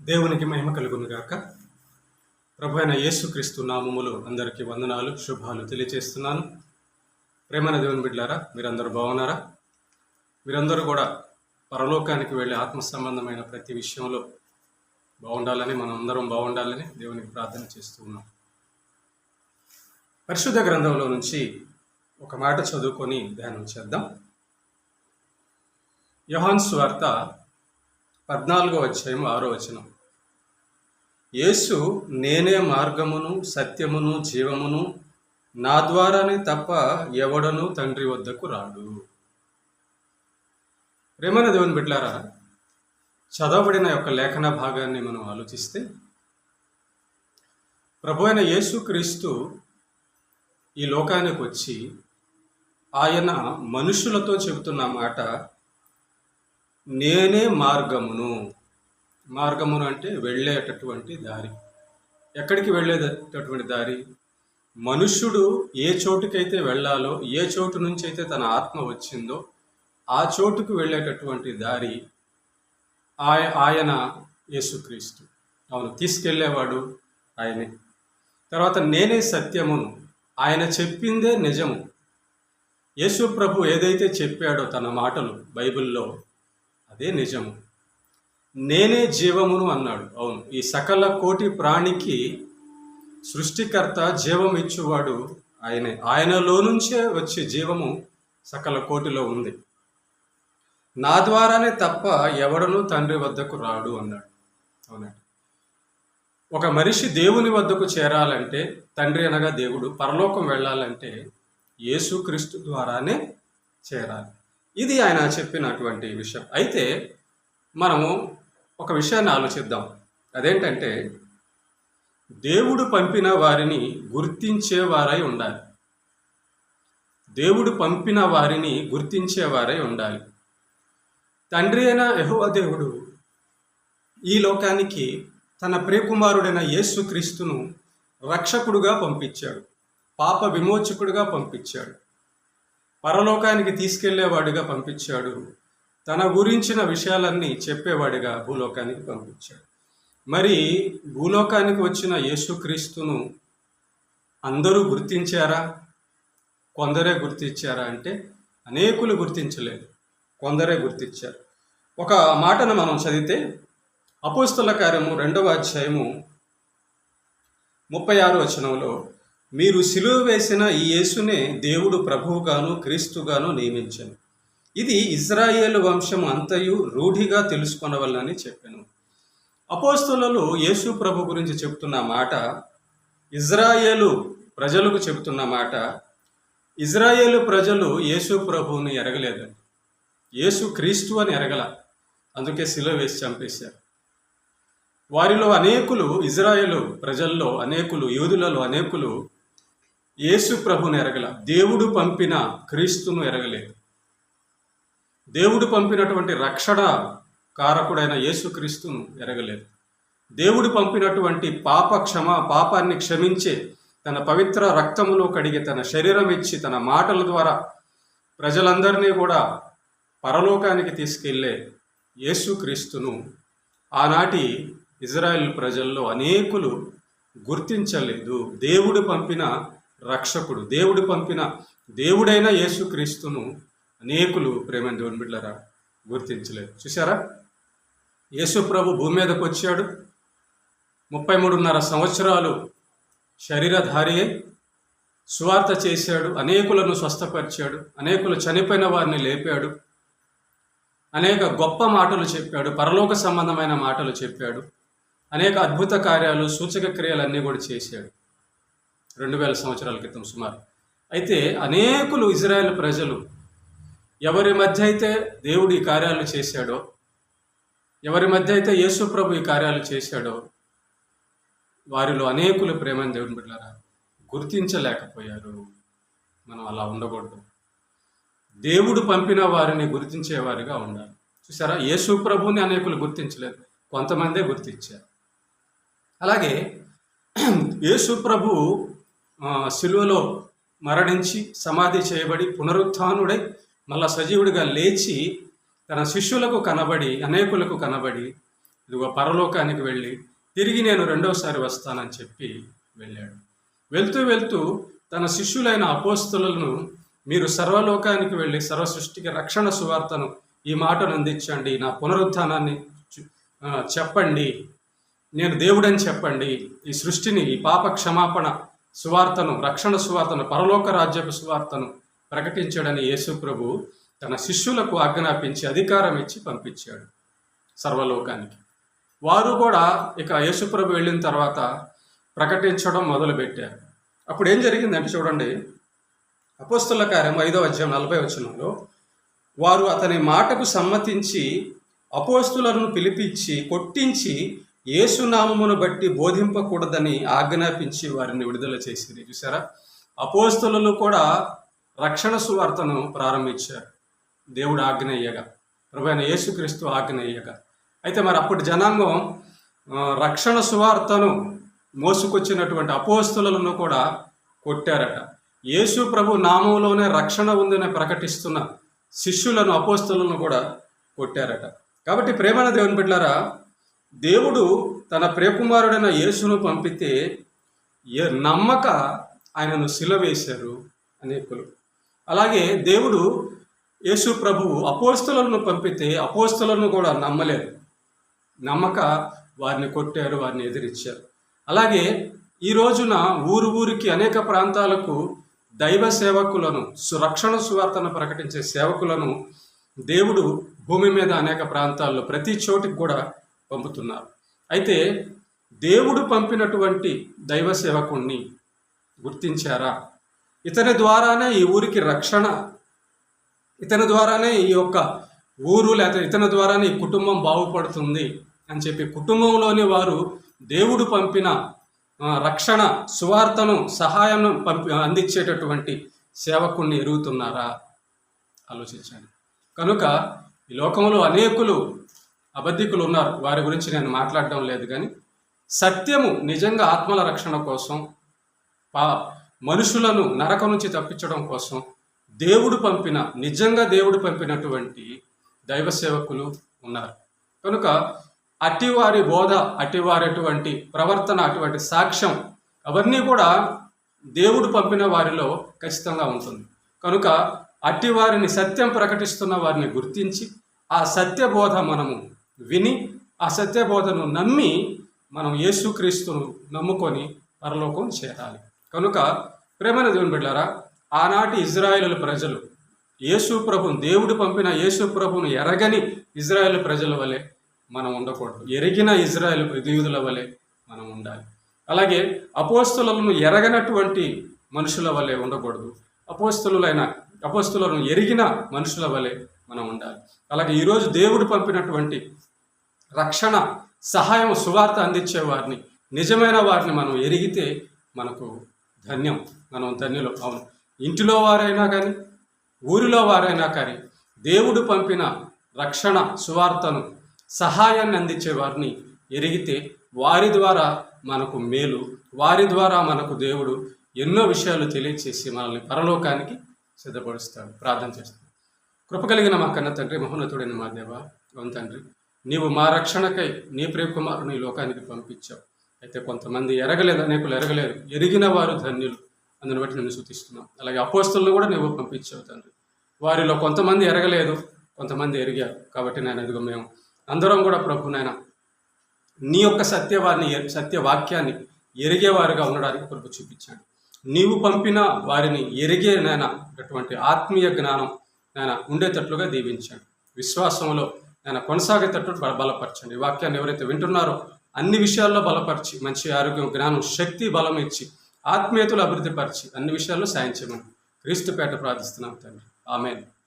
దేవునికి మహిమ కలుగునుగాక ప్రభు అయిన యేసుక్రీస్తు నామములు అందరికీ వందనాలు శుభాలు తెలియజేస్తున్నాను ప్రేమన దేవుని బిడ్డారా మీరందరూ బాగున్నారా? మీరందరూ కూడా పరలోకానికి వెళ్ళే ఆత్మ సంబంధమైన ప్రతి విషయంలో బాగుండాలని మనం అందరం బాగుండాలని దేవునికి ప్రార్థన చేస్తూ ఉన్నాం. పరిశుద్ధ గ్రంథంలో నుంచి ఒక మాట చదువుకొని ధ్యానం చేద్దాం. యోహాన్ స్వార్త పద్నాలుగో అధ్యాయం ఆరో వచనం. యేసు నేనే మార్గమును సత్యమును జీవమును నా ద్వారానే తప్ప ఎవడను తండ్రి వద్దకు రాడు. రేమన దేవుని బిడ్లారా చదవబడిన యొక్క లేఖన భాగాన్ని మనం ఆలోచిస్తే ప్రభు అయిన యేసుక్రీస్తు ఈ లోకానికి వచ్చి ఆయన మనుషులతో చెబుతున్న మాట నేనే మార్గమును. మార్గమును అంటే వెళ్ళేటటువంటి దారి. ఎక్కడికి వెళ్ళేటటువంటి దారి? మనుష్యుడు ఏ చోటుకైతే వెళ్ళాలో ఏ చోటు నుంచి అయితే తన ఆత్మ వచ్చిందో ఆ చోటుకు వెళ్ళేటటువంటి దారి ఆయ ఆయన యేసుక్రీస్తు. అవును తీసుకెళ్ళేవాడు ఆయనే. తర్వాత నేనే సత్యమును. ఆయన చెప్పిందే నిజము. యేసు ప్రభు ఏదైతే చెప్పాడో తన మాటలు బైబిల్లో అదే నిజము. నేనే జీవమును అన్నాడు. అవును. ఈ సకల కోటి ప్రాణికి సృష్టికర్త జీవం ఇచ్చేవాడు ఆయనే. ఆయనలో నుంచే వచ్చే జీవము సకల కోటిలో ఉంది. నా ద్వారానే తప్ప ఎవడను తండ్రి వద్దకు రాడు అన్నాడు. అవునండి ఒక మనిషి దేవుని వద్దకు చేరాలంటే తండ్రి అనగా దేవుడు పరలోకం వెళ్ళాలంటే యేసుక్రీస్తు ద్వారానే చేరాలి. ఇది ఆయన చెప్పినటువంటి విషయం. అయితే మనము ఒక విషయాన్ని ఆలోచిద్దాం. అదేంటంటే దేవుడు పంపిన వారిని గుర్తించేవారై ఉండాలి. దేవుడు పంపిన వారిని గుర్తించేవారై ఉండాలి. తండ్రి అయిన యహోవ దేవుడు ఈ లోకానికి తన ప్రియకుమారుడైన యేసుక్రీస్తును రక్షకుడుగా పంపించాడు. పాప విమోచకుడుగా పంపించాడు. పరలోకానికి తీసుకెళ్ళేవాడిగా పంపించాడు. తన గురించిన విషయాలన్నీ చెప్పేవాడిగా భూలోకానికి పంపించాడు. మరి భూలోకానికి వచ్చిన యేసుక్రీస్తును అందరూ గుర్తించారా? కొందరే గుర్తించారా అంటే అనేకులు గుర్తించలేదు. కొందరే గుర్తించారు. ఒక మాటను మనం చదివితే అపోస్తుల కార్యము రెండవ అధ్యాయము ముప్పై ఆరు వచనంలో మీరు సిలువ వేసిన ఈ యేసునే దేవుడు ప్రభువుగాను క్రీస్తుగాను నియమించను. ఇది ఇజ్రాయేల్ వంశం అంతయు రూఢిగా తెలుసుకొనవల్లని చెప్పాను. అపోస్తులలో యేసు ప్రభు గురించి చెప్తున్న మాట ఇజ్రాయేలు ప్రజలకు చెబుతున్న మాట ఇజ్రాయేలు ప్రజలు యేసు ప్రభువుని ఎరగలేదండి యేసు క్రీస్తు అని ఎరగల. అందుకే సిలువ వేసి చంపేశారు. వారిలో అనేకులు ఇజ్రాయేలు ప్రజల్లో అనేకులు యూదులలో అనేకులు యేసు ప్రభుని ఎరగల. దేవుడు పంపిన క్రీస్తును ఎరగలేదు. దేవుడు పంపినటువంటి రక్షణ కారకుడైన యేసుక్రీస్తును ఎరగలేదు. దేవుడు పంపినటువంటి పాప క్షమ పాపాన్ని క్షమించే తన పవిత్ర రక్తములో కడిగి తన శరీరం ఇచ్చి తన మాటల ద్వారా ప్రజలందరినీ కూడా పరలోకానికి తీసుకెళ్ళే యేసుక్రీస్తును ఆనాటి ఇజ్రాయెల్ ప్రజల్లో అనేకులు గుర్తించలేదు. దేవుడు పంపిన రక్షకుడు దేవుడు పంపిన దేవుడైన యేసుక్రీస్తును అనేకులు ప్రేమ దేవుని బిడ్డలరా గుర్తించలేదు. చూసారా యేసు ప్రభు భూమి మీదకు వచ్చాడు. ముప్పై మూడున్నర సంవత్సరాలు శరీరధారి సువార్త చేశాడు అనేకులను స్వస్థపరిచాడు అనేకులు చనిపోయిన వారిని లేపాడు అనేక గొప్ప మాటలు చెప్పాడు పరలోక సంబంధమైన మాటలు చెప్పాడు అనేక అద్భుత కార్యాలు సూచక క్రియలన్నీ కూడా చేశాడు. రెండు వేల సంవత్సరాల క్రితం సుమారు. అయితే అనేకులు ఇజ్రాయెల్ ప్రజలు ఎవరి మధ్య అయితే దేవుడు ఈ కార్యాలు చేశాడో ఎవరి మధ్య అయితే యేసు ప్రభు ఈ కార్యాలు చేశాడో వారిలో అనేకులు ప్రేమని దేవుని బిడ్డారా గుర్తించలేకపోయారు. మనం అలా ఉండకూడదు. దేవుడు పంపిన వారిని గుర్తించేవారిగా ఉండాలి. చూసారా? యేసు ప్రభుని అనేకులు గుర్తించలేదు. కొంతమందే గుర్తించారు. అలాగే యేసు ప్రభు శిలువలో మరణించి సమాధి చేయబడి పునరుత్నుడై మళ్ళా సజీవుడిగా లేచి తన శిష్యులకు కనబడి అనేకులకు కనబడి ఇదిగో పరలోకానికి వెళ్ళి తిరిగి నేను రెండోసారి వస్తానని చెప్పి వెళ్ళాడు. వెళ్తూ వెళ్తూ తన శిష్యులైన అపోస్తులను మీరు సర్వలోకానికి వెళ్ళి సర్వ సృష్టికి రక్షణ సువార్తను ఈ మాటను అందించండి నా పునరుత్థానాన్ని చెప్పండి నేను దేవుడని చెప్పండి ఈ సృష్టిని ఈ పాప క్షమాపణ సువార్తను రక్షణ సువార్తను పరలోక రాజ్యపు సువార్తను ప్రకటించాడని యేసు ప్రభు తన శిష్యులకు ఆజ్ఞాపించి అధికారం ఇచ్చి పంపించాడు సర్వలోకానికి. వారు కూడా ఇక యేసుప్రభు వెళ్ళిన తర్వాత ప్రకటించడం మొదలుపెట్టారు. అప్పుడు ఏం జరిగిందంటే చూడండి అపోస్తుల కార్యం ఐదో అధ్యాయం నలభై వచనంలో వారు అతని మాటకు సమ్మతించి అపోస్తులను పిలిపించి కొట్టించి ఏసునామమును బట్టి బోధింపకూడదని ఆజ్ఞాపించి వారిని విడుదల చేసింది చూసారా అపోస్తులు కూడా రక్షణ సువార్తను ప్రారంభించారు. దేవుడు ఆజ్ఞయ్యగా ప్రభుత్వ యేసుక్రీస్తు ఆజ్ఞయ్యగా అయితే మరి అప్పటి జనాంగం రక్షణ సువార్తను మోసుకొచ్చినటువంటి అపోస్తులను కూడా కొట్టారట. యేసు ప్రభు నామంలోనే రక్షణ ఉందని ప్రకటిస్తున్న శిష్యులను అపోస్తులను కూడా కొట్టారట. కాబట్టి ప్రేమన దేవుని బిడ్డారా దేవుడు తన ప్రియకుమారుడైన యేసును పంపితే ఏ నమ్మక ఆయనను సిలవేశారు అనేకులు అలాగే దేవుడు యేసు ప్రభువు అపోస్తులను పంపితే అపోస్తులను కూడా నమ్మలేరు. నమ్మక వారిని కొట్టారు వారిని ఎదిరించారు. అలాగే ఈ రోజున ఊరు ఊరికి అనేక ప్రాంతాలకు దైవ సేవకులను సురక్షణ సువార్తను ప్రకటించే సేవకులను దేవుడు భూమి మీద అనేక ప్రాంతాల్లో ప్రతి చోటికి కూడా పంపుతున్నారు. అయితే దేవుడు పంపినటువంటి దైవ సేవకుణ్ణి గుర్తించారా? ఇతని ద్వారానే ఈ ఊరికి రక్షణ ఇతని ద్వారానే ఈ యొక్క ఊరు లేకపోతే ఇతని ద్వారానే ఈ కుటుంబం బాగుపడుతుంది అని చెప్పి కుటుంబంలోని వారు దేవుడు పంపిన రక్షణ సువార్తను సహాయం పంపి అందించేటటువంటి సేవకుణ్ణి ఎరుగుతున్నారా? ఆలోచించండి. కనుక ఈ లోకంలో అనేకులు అబద్ధికులు ఉన్నారు వారి గురించి నేను మాట్లాడడం లేదు కానీ సత్యము నిజంగా ఆత్మల రక్షణ కోసం పా మనుషులను నరకం నుంచి తప్పించడం కోసం దేవుడు పంపిన నిజంగా దేవుడు పంపినటువంటి దైవ సేవకులు ఉన్నారు. కనుక అటివారి బోధ అటివారటువంటి ప్రవర్తన అటువంటి సాక్ష్యం అవన్నీ కూడా దేవుడు పంపిన వారిలో ఖచ్చితంగా ఉంటుంది. కనుక అట్టి వారిని సత్యం ప్రకటిస్తున్న వారిని గుర్తించి ఆ సత్య బోధ మనము విని ఆ సత్యబోధను నమ్మి మనం యేసుక్రీస్తును నమ్ముకొని పరలోకం చేరాలి. కనుక ప్రేమైన దేవుని బిడ్డారా ఆనాటి ఇజ్రాయేల్ ప్రజలు యేసు ప్రభుని దేవుడు పంపిన యేసు ప్రభును ఎరగని ఇజ్రాయేల్ ప్రజల వలె మనం ఉండకూడదు. ఎరిగిన ఇజ్రాయేల్ యూదుల వలె మనం ఉండాలి. అలాగే అపోస్తులను ఎరగనటువంటి మనుషుల వలె ఉండకూడదు. అపోస్తులైన అపోస్తులను ఎరిగిన మనుషుల వలె మనం ఉండాలి. అలాగే ఈరోజు దేవుడు పంపినటువంటి రక్షణ సహాయం సువార్త అందించే వారిని నిజమైన వారిని మనం ఎరిగితే మనకు ధన్యం. మనం ధన్యులు. అవును. ఇంటిలో వారైనా కానీ ఊరిలో వారైనా కానీ దేవుడు పంపిన రక్షణ సువార్తను సహాయాన్ని అందించే వారిని ఎరిగితే వారి ద్వారా మనకు మేలు వారి ద్వారా మనకు దేవుడు ఎన్నో విషయాలు తెలియచేసి మనల్ని పరలోకానికి సిద్ధపరుస్తాడు. ప్రార్థన చేస్తాడు కృప కలిగిన మా కన్న తండ్రి మహోన్నతుడైన మా దేవ అవును తండ్రి. నీవు మా రక్షణకై నీ ప్రియకుమారుని ఈ లోకానికి పంపించావు. అయితే కొంతమంది ఎరగలేదు అనేకులు ఎరగలేరు ఎరిగిన వారు ధన్యులు. అందుని బట్టి నేను సూచిస్తున్నాం అలాగే అపోస్తులను కూడా నువ్వు పంపించావు తండ్రి. వారిలో కొంతమంది ఎరగలేదు కొంతమంది ఎరిగారు. కాబట్టి నేను ఎదుగు మేము అందరం కూడా ప్రభు నాయన నీ యొక్క సత్యవాన్ని సత్యవాక్యాన్ని ఎరిగేవారుగా ఉండడానికి ప్రభు చూపించాడు. నీవు పంపిన వారిని ఎరిగే నాయన అటువంటి ఆత్మీయ జ్ఞానం నాయన ఉండేటట్లుగా దీవించాడు. విశ్వాసంలో ఆయన కొనసాగేటట్టు బలపరచండి. వాక్యాన్ని ఎవరైతే వింటున్నారో అన్ని విషయాల్లో బలపరిచి మంచి ఆరోగ్యం జ్ఞానం శక్తి బలం ఇచ్చి ఆత్మీయతలు అభివృద్ధిపరిచి అన్ని విషయాల్లో సాయం చేయమని క్రీస్తుపేట ప్రార్థిస్తున్నాం తండ్రి. ఆమెను.